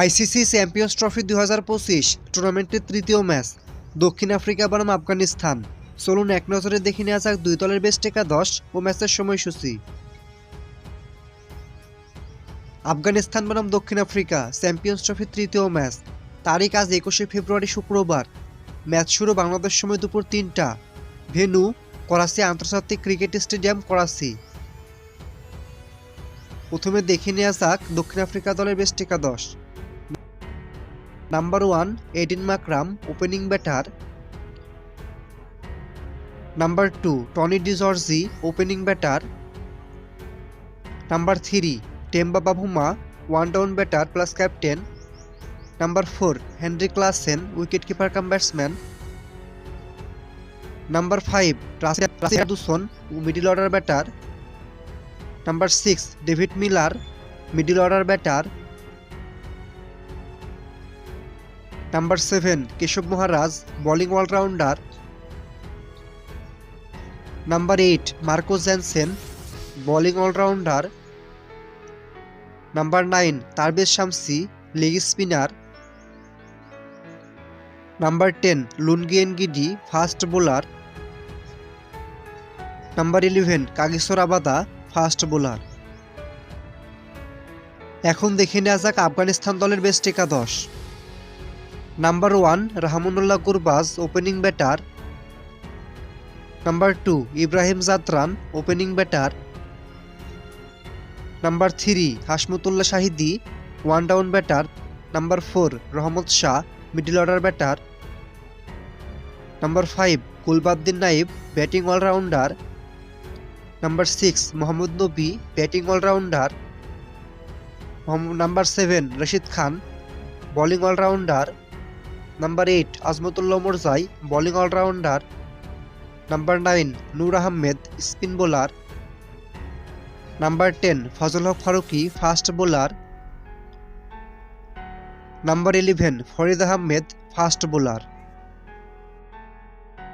ICC champions trophy দুই হাজার পঁচিশ টুর্নামেন্টের তৃতীয় ম্যাচ। দক্ষিণ আফ্রিকা বনাম আফগানিস্তান। চলুন এক নজরে দেখে নেওয়া যাক দুই দলের বেস্ট দশ ও ম্যাচের সময়সূচি। আফগানিস্তান বনাম দক্ষিণ আফ্রিকা চ্যাম্পিয়ন্স ট্রফির তৃতীয় ম্যাচ। তারিখ আজ একুশে ফেব্রুয়ারি শুক্রবার। ম্যাচ শুরু বাংলাদেশ সময় দুপুর তিনটা। ভেন্যু, করাচি আন্তর্জাতিক ক্রিকেট স্টেডিয়াম, করাচি। প্রথমে দেখে নেওয়া যাক দক্ষিণ আফ্রিকা দলের বেস্ট একাদশ। Number one Aiden Markram opening batter number two Tony de Zorzi opening batter number three Temba Bavuma one down batter plus captain number four Heinrich Klaasen wicket keeper cum batsman number five Rassie Dussen middle order batter number six David Miller middle order batter number seven Keshav Maharaj bowling allrounder number eight Marco Jansen bowling allrounder number nine Tabraiz Shamsi leg spinner number ten Lungi গিডি fast bowler number eleven Kagiso Rabada fast bowler এখন দেখে নেওয়া যাক আফগানিস্তান দলের best একাদশ। Number one Rahmanullah Gurbaz opening batter number two Ibrahim Zadran opening batter number three Hashmatullah Shahidi one down batter number four Rahmat Shah middle order batter number five Gulbadin Naib batting allrounder number six Mohammad Nabi batting allrounder number seven Rashid Khan bowling allrounder number eight Azmatullah Omarzai bowling allrounder number nine Noor Ahmad spin bowler number ten Fazal Haq Farooqi fast bowler number eleven Farid Ahmad fast bowler